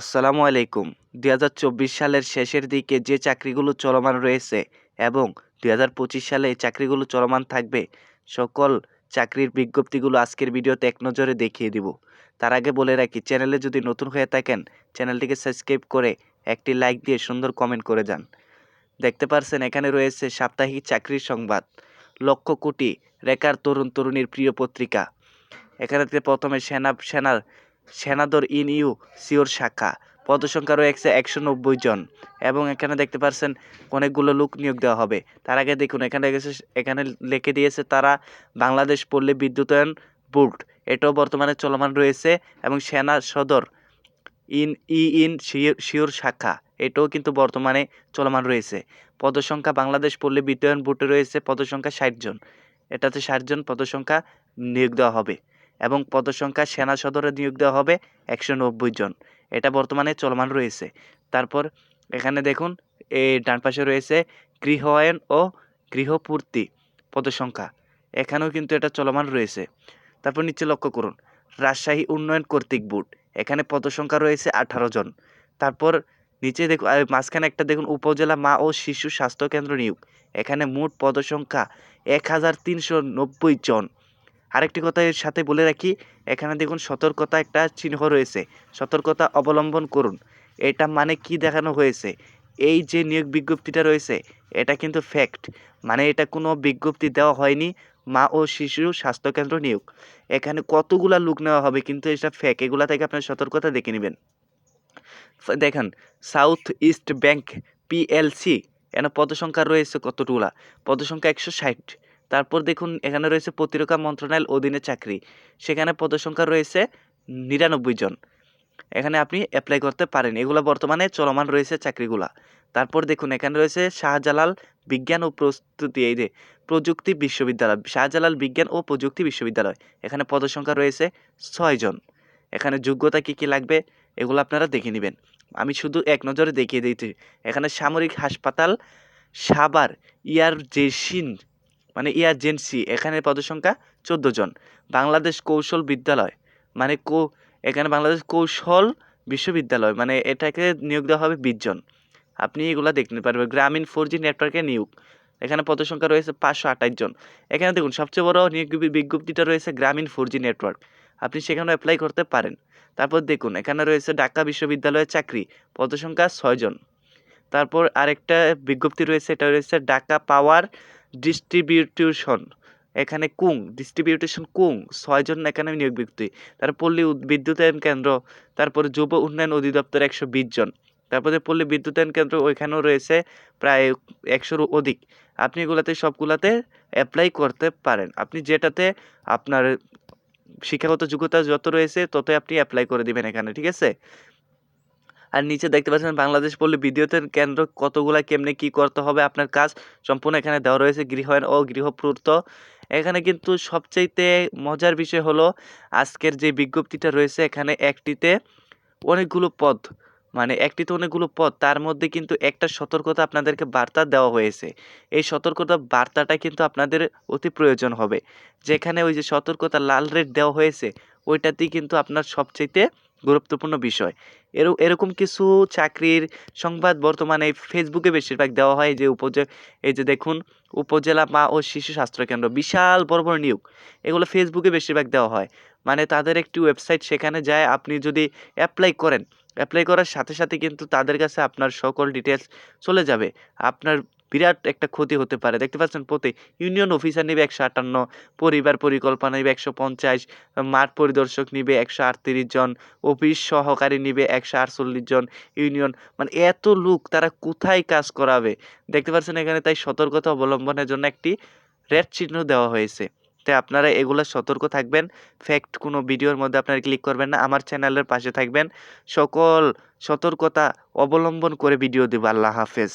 আসসালামু আলাইকুম। দুই হাজার চব্বিশ সালের শেষের দিকে যে চাকরিগুলো চলমান রয়েছে এবং দুই হাজার পঁচিশ সালে এই চাকরিগুলো চলমান থাকবে, সকল চাকরির বিজ্ঞপ্তিগুলো আজকের ভিডিওতে এক নজরে দেখিয়ে দিব। তার আগে বলে রাখি, চ্যানেলে যদি নতুন হয়ে থাকেন, চ্যানেলটিকে সাবস্ক্রাইব করে একটি লাইক দিয়ে সুন্দর কমেন্ট করে যান। দেখতে পারছেন, এখানে রয়েছে সাপ্তাহিক চাকরির সংবাদ। লক্ষ কোটি রেকার তরুণ তরুণীর প্রিয় পত্রিকা। এখানে প্রথমে সেনা, সেনার সেনাদর ইন ইউ, সিওর শাখা। পদসংখ্যা রয়েছে একশো নব্বই জন। এবং এখানে দেখতে পাচ্ছেন অনেকগুলো লোক নিয়োগ দেওয়া হবে। তার আগে দেখুন, এখানে গেছে এখানে লিখে দিয়েছে তারা বাংলাদেশ পল্লী বিদ্যুতায়ন বোর্ড। এটাও বর্তমানে চলমান রয়েছে এবং সেনা সদর ইন, ই, ইন শিওর শাখা। এটাও কিন্তু বর্তমানে চলমান রয়েছে। পদসংখ্যা বাংলাদেশ পল্লী বিদ্যুতায়ন বোর্ডে রয়েছে পদসংখ্যা ষাট জন। এটাতে ষাট জন পদসংখ্যা নিয়োগ দেওয়া হবে। এবং পদসংখ্যা সেনা সদরে নিয়োগ দেওয়া হবে একশো নব্বই জন। এটা বর্তমানে চলমান রয়েছে। তারপর এখানে দেখুন এই ডান পাশে রয়েছে গৃহায়ন ও গৃহপূর্তি পদসংখ্যা। এখানেও কিন্তু এটা চলমান রয়েছে। তারপর নিচে লক্ষ্য করুন, রাজশাহী উন্নয়ন কর্তৃক বোর্ড। এখানে পদসংখ্যা রয়েছে আঠারো জন। তারপর নিচে দেখুন মাঝখানে একটা দেখুন, উপজেলা মা ও শিশু স্বাস্থ্য কেন্দ্র নিয়োগ। এখানে মোট পদসংখ্যা এক হাজার তিনশো নব্বই জন। আরেকটি কথা এর সাথে বলে রাখি, এখানে দেখুন সতর্কতা একটা চিহ্ন রয়েছে। সতর্কতা অবলম্বন করুন। এটা মানে কি দেখানো হয়েছে? এই যে নিয়োগ বিজ্ঞপ্তিটা রয়েছে, এটা কিন্তু ফ্যাক্ট মানে এটা কোনো বিজ্ঞপ্তি দেওয়া হয়নি, মা ও শিশু স্বাস্থ্যকেন্দ্র নিয়োগ। এখানে কতগুলা লোক নেওয়া হবে কিন্তু এটা ফ্যাক এগুলা থেকে আপনার সতর্কতা দেখে নেবেন। দেখেন সাউথ ইস্ট ব্যাংক পিএলসি এখানে পদসংখ্যা রয়েছে কতটুকুলা পদসংখ্যা একশো ষাট। তারপর দেখুন, এখানে রয়েছে প্রতিরক্ষা মন্ত্রণালয়ের অধীনে চাকরি। সেখানে পদসংখ্যা রয়েছে নিরানব্বই জন। এখানে আপনি অ্যাপ্লাই করতে পারেন। এগুলো বর্তমানে চলমান রয়েছে চাকরিগুলা। তারপর দেখুন, এখানে রয়েছে শাহজালাল বিজ্ঞান ও প্রস্তুতি। এই যে, প্রযুক্তি বিশ্ববিদ্যালয়, শাহজালাল বিজ্ঞান ও প্রযুক্তি বিশ্ববিদ্যালয়। এখানে পদসংখ্যা রয়েছে ছয়জন এখানে যোগ্যতা কী কী লাগবে, এগুলো আপনারা দেখে নেবেন। আমি শুধু এক নজরে দেখিয়ে দিয়েছি। এখানে সামরিক হাসপাতাল সাবার ইয়ার জেসিন মানে ইয়ারজেন্সি এখানে পদসংখ্যা চোদ্দ জন। বাংলাদেশ কৌশল বিদ্যালয় মানে কৌ, এখানে বাংলাদেশ কৌশল বিশ্ববিদ্যালয় মানে এটাকে নিয়োগ দেওয়া হবে বিশ জন। আপনি এগুলো দেখতে পারবেন। গ্রামীণ ফোর জি নেটওয়ার্কে নিয়োগ। এখানে পদসংখ্যা রয়েছে পাঁচশো আঠাশ জন। এখানে দেখুন, সবচেয়ে বড় নিয়োগ বিজ্ঞপ্তিটা রয়েছে গ্রামীণ ফোর জি নেটওয়ার্ক আপনি সেখানে অ্যাপ্লাই করতে পারেন। তারপর দেখুন, এখানে রয়েছে ঢাকা বিশ্ববিদ্যালয়ের চাকরি পদসংখ্যা ছয়জন তারপর আরেকটা বিজ্ঞপ্তি রয়েছে, এটা রয়েছে ঢাকা পাওয়ার ডিস্ট্রিবিউটিউশন এখানে কুং ডিস্ট্রিবিউটেশন কুং ছয়জন এখানে নিয়োগ ব্যক্তি। তার পল্লী বিদ্যুতায়ন কেন্দ্র, তারপরে যুব উন্নয়ন অধিদপ্তর একশো বিশ জন। তারপরে পল্লী বিদ্যুতায়ন কেন্দ্র ওইখানেও রয়েছে প্রায় একশোর অধিক। আপনি এগুলাতে সবগুলাতে অ্যাপ্লাই করতে পারেন। আপনি যেটাতে আপনার শিক্ষাগত যোগ্যতা যত রয়েছে ততই আপনি অ্যাপ্লাই করে দিবেন এখানে, ঠিক আছে? আর নিচে দেখতে পাচ্ছেন বাংলাদেশ পল্লী বিদ্যুতের কেন্দ্র কতগুলা, কেমনে কি করতে হবে আপনার কাজ সম্পূর্ণ এখানে দেওয়া রয়েছে গৃহায়ন ও গৃহপূর্ত। এখানে কিন্তু সবচাইতে মজার বিষয় হলো আজকের যে বিজ্ঞপ্তিটা রয়েছে এখানে একটিতে অনেকগুলো পদ মানে একটিতে অনেকগুলো পদ, তার মধ্যে কিন্তু একটা সতর্কতা আপনাদেরকে বার্তা দেওয়া হয়েছে। এই সতর্কতা বার্তাটা কিন্তু আপনাদের অতি প্রয়োজন হবে। যেখানে ওই যে সতর্কতা লাল রেড দেওয়া হয়েছে ওইটাতেই কিন্তু আপনার সবচাইতে গুরুত্বপূর্ণ বিষয়। এর, এরকম কিছু চাকরির সংবাদ বর্তমানে ফেসবুকে বেশিরভাগ দেওয়া হয় যে উপজে, এই যে দেখুন, উপজেলা মা ও শিশু স্বাস্থ্যকেন্দ্র বিশাল বড় বড় নিয়োগ। এগুলো ফেসবুকে বেশিরভাগ দেওয়া হয়। মানে তাদের একটি ওয়েবসাইট সেখানে যায়, আপনি যদি অ্যাপ্লাই করেন অ্যাপ্লাই করার সাথে সাথে কিন্তু তাদের কাছে আপনার সকল ডিটেলস চলে যাবে। আপনার বিরাট একটা ক্ষতি হতে পারে। দেখতে পাচ্ছেন প্রতি ইউনিয়ন অফিসার নেবে একশো আটান্ন, পরিবার পরিকল্পনা নেবে একশো পঞ্চাশ, মাঠ পরিদর্শক নিবে একশো আটত্রিশ জন, অফিস সহকারী নিবে একশো আটচল্লিশ জন ইউনিয়ন। মানে এত লোক, তারা কোথায় কাজ করাবে? দেখতে পাচ্ছেন এখানে তাই সতর্কতা অবলম্বনের জন্য একটি রেড চিহ্ন দেওয়া হয়েছে। তাই আপনারা এগুলো সতর্ক থাকবেন। ফ্যাক্ট কোনো ভিডিওর মধ্যে আপনারা ক্লিক করবেন না। আমার চ্যানেলের পাশে থাকবেন। সকল সতর্কতা অবলম্বন করে ভিডিও দেবো। আল্লাহ হাফেজ।